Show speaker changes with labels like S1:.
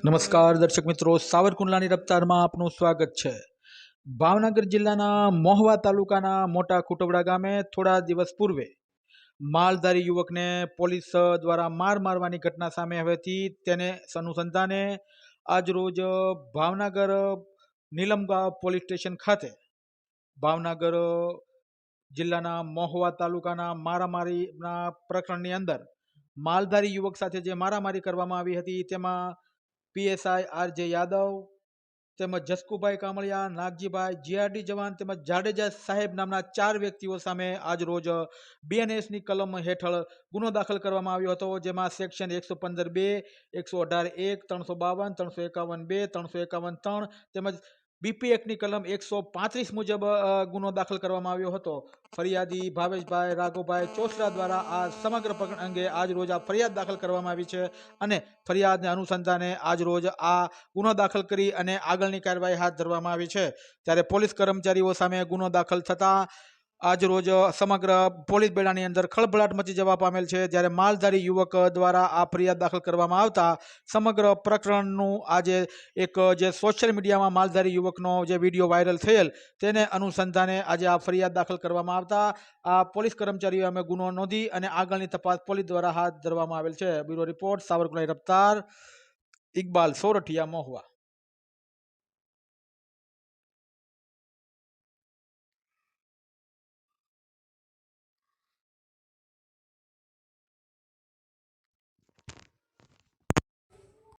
S1: નમસ્કાર દર્શક મિત્રો, સાવરકુંડલાની રફતારમાં આપનું સ્વાગત છે. ભાવનગર જિલ્લાના મોહવા તાલુકાના મોટા કુટવડા ગામે થોડા દિવસ પૂર્વે માલધારી યુવકને પોલીસ દ્વારા માર મારવાની ઘટના સામે હતી તેને અનુસંધાને આજરોજ ભાવનગર નીલમગા પોલીસ સ્ટેશન ખાતે ભાવનગર જિલ્લાના મોહવા તાલુકાના મારામારીના પ્રકરણની અંદર માલધારી યુવક સાથે જે મારામારી કરવામાં આવી હતી તેમાં પીએસઆઈ આર જે યાદવ, તેમજ જસકુભાઈ કામળિયા, નાગજીભાઈ જીઆરડી જવાન, તેમજ જાડેજા સાહેબ નામના ચાર વ્યક્તિઓ સામે આજ રોજ બીએનએસની કલમ હેઠળ ગુનો દાખલ કરવામાં આવ્યો હતો, જેમાં સેક્શન એકસો પંદર બે, એકસો અઢાર એક, ત્રણસો બાવન, ત્રણસો એકાવન બે, ત્રણસો એકાવન ત્રણ તેમજ બીપી એક્ટની કલમ એકસો પાંત્રીસ મુજબ ગુનો દાખલ કરવામાં આવ્યો હતો. ફરિયાદી ભાવેશભાઈ રાઘુભાઈ ચોસરા દ્વારા આ સમગ્ર પ્રકરણ અંગે આજ રોજ આ ફરિયાદ દાખલ કરવામાં આવી છે અને ફરિયાદને અનુસંધાને આજ રોજ આ ગુનો દાખલ કરી અને આગળની કાર્યવાહી હાથ ધરવામાં આવી છે. ત્યારે પોલીસ કર્મચારીઓ સામે ગુનો દાખલ થતાં આજ રોજ સમગ્ર પોલીસ બેડાની અંદર ખળભળાટ મચી જવા પામેલ છે. જ્યારે માલધારી યુવક દ્વારા આ ફરિયાદ દાખલ કરવામાં આવતા સમગ્ર પ્રકરણનું આજે એક, જે સોશિયલ મીડિયામાં માલધારી યુવકનો જે વીડિયો વાયરલ થયેલ તેને અનુસંધાને આજે આ ફરિયાદ દાખલ કરવામાં આવતા આ પોલીસ કર્મચારીઓ અમે ગુનો નોંધી અને આગળની તપાસ પોલીસ દ્વારા હાથ ધરવામાં આવેલ છે. Bureau report, Savarkundla Raftar Iqbal Sorathiya, Mahuva.